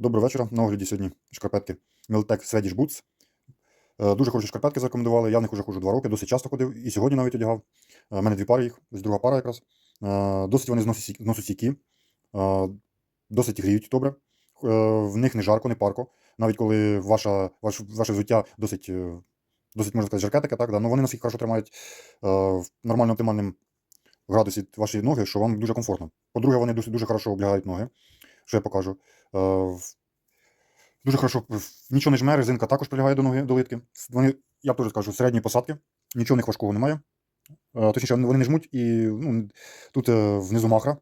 Доброго вечора. На огляді сьогодні шкарпетки Miltec Swedish Boots. Е, Дуже хороші шкарпетки зарекомендували. Я в них вже ходжу два роки, досить часто ходив і сьогодні навіть одягав. У мене дві пари їх, ось друга пара якраз. Е, Досить вони зносостійкі, е, досить гріють добре. Е, В них не жарко, не парко. Навіть коли ваша, ваш, ваше взуття досить, е, досить можна сказати, жарке таке, так, да? ну вони наскільки хорошо тримають е, в нормально оптимальному градусі ваші ноги, що вам дуже комфортно. По-друге, вони дуже, дуже хорошо облягають ноги, що я покажу. Е, Дуже хорошо, нічого не жме, резинка також прилягає до ноги, до литки. Вони, я теж скажу, середні посадки, нічого в них важкого немає. Е, Точніше, вони не жмуть і ну, тут е, внизу махра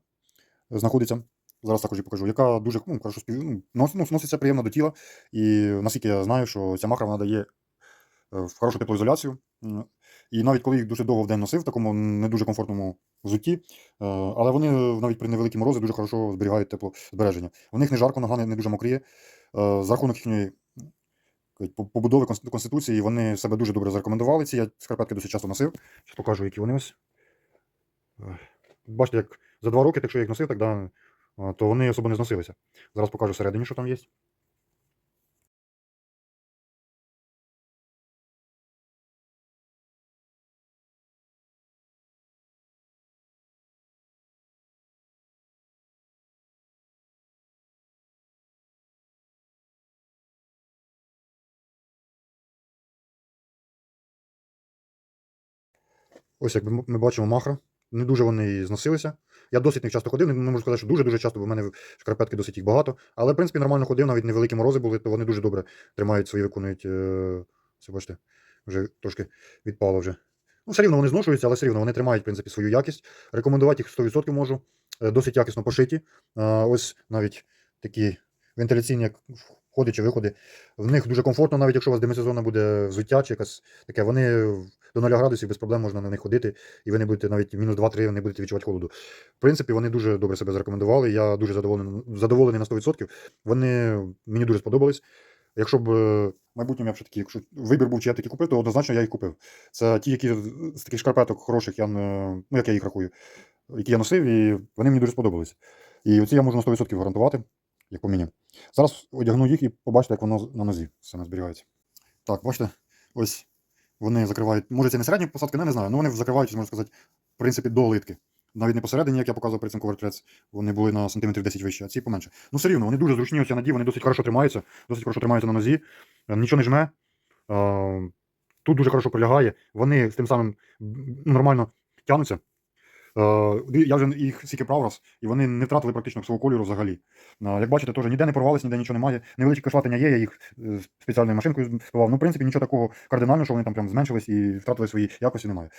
знаходиться. Зараз також покажу, яка дуже ну, хорошо спів... ну, ну, носиться приємно до тіла. І наскільки я знаю, що ця махра вона дає хорошу теплоізоляцію. І навіть коли їх дуже довго в день носив, в такому не дуже комфортному взутті, е, але вони навіть при невеликій морозі дуже хорошо зберігають теплозбереження. У них не жарко, нога не, дуже мокріє. Е, За рахунок їхньої побудови конституції вони себе дуже добре зарекомендували. Ці я шкарпетки досить часто носив. Зараз покажу, які вони ось. Е, Бачите, як за два роки, якщо я їх носив, е, то вони особо не зносилися. Зараз покажу всередині, що там є. Ось як ми бачимо махра. Не дуже вони зносилися. Я досить них часто ходив, не не можу сказати, що дуже-дуже часто, бо в мене шкарпетки досить їх багато. Але, в принципі, нормально ходив, навіть невеликі морози були, то вони дуже добре тримають свої, виконують. Е... Це бачите, вже трошки відпало вже. Ну, все рівно вони зношуються, але все рівно вони тримають, в принципі, свою якість. Рекомендувати їх 100% можу. Е, Досить якісно пошиті. Е, Ось навіть такі вентиляційні як входи чи виходи. В них дуже комфортно, навіть якщо у вас демисезонна буде взуття чи якась таке, вони до 0 градусів без проблем можна на них ходити, і ви не будете навіть мінус 2-3 не будете відчувати холоду. В принципі, вони дуже добре себе зарекомендували. Я дуже задоволений, задоволений на 100%. Вони мені дуже сподобались. Якщо б е, майбутньому я б ще такі, якщо вибір був, чи я такі купив, то однозначно я їх купив. Це ті, які з таких шкарпеток хороших, я ну як я їх рахую, які я носив, і вони мені дуже сподобались. І оці я можу на 100% гарантувати, як по мені. Зараз одягну їх і побачите, як воно на нозі саме зберігається. Так, бачите, ось вони закривають. Може, це не середні посадки, не, не знаю. Ну вони закривають, можна сказати, в принципі, до литки. Навіть не посередині, як я показував при цьому ковертрець, вони були на сантиметрів 10 вище, а ці поменше. Ну, все рівно, вони дуже зручні, оці наді, вони досить хорошо тримаються, досить хорошо тримаються на нозі, е, нічого не жме. Е, Тут дуже хорошо прилягає. Вони з тим самим нормально тягнуться. Е, Я вже їх скільки прав раз, і вони не втратили практично свого кольору взагалі. Е, Як бачите, теж ніде не порвались, ніде нічого немає. Невеличкі кашлатення є, я їх е, спеціальною машинкою збивав. Ну, в принципі, нічого такого кардинального, що вони там прям зменшились і втратили свої якості, немає.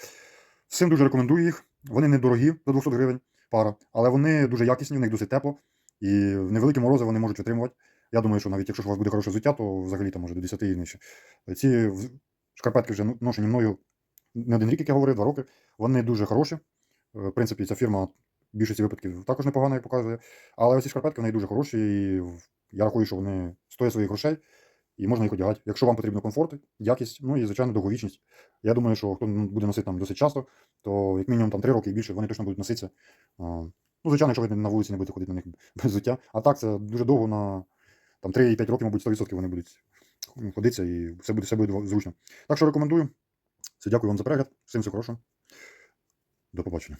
Всім дуже рекомендую їх. Вони недорогі до 200 гривень пара, але вони дуже якісні, в них досить тепло. І в невеликі морози вони можуть витримувати. Я думаю, що навіть якщо у вас буде хороше взуття, то взагалі там може до 10 і нижче. Ці шкарпетки вже ношені мною не один рік, як я говорив, два роки. Вони дуже хороші. В принципі, ця фірма більшості випадків також непогано їх показує. Але ці шкарпетки вони дуже хороші, і я рахую, що вони стоять своїх грошей, і можна їх одягати. Якщо вам потрібно комфорт, якість, ну і звичайно довговічність. Я думаю, що хто буде носити там досить часто, то як мінімум там 3 роки і більше вони точно будуть носитися. Ну, звичайно, якщо ви на вулиці не будете ходити на них без взуття. А так це дуже довго на там 3-5 років, мабуть, 100% вони будуть ходитися і все буде, все буде зручно. Так що рекомендую. Все, дякую вам за перегляд. Всім всього хорошого. До побачення.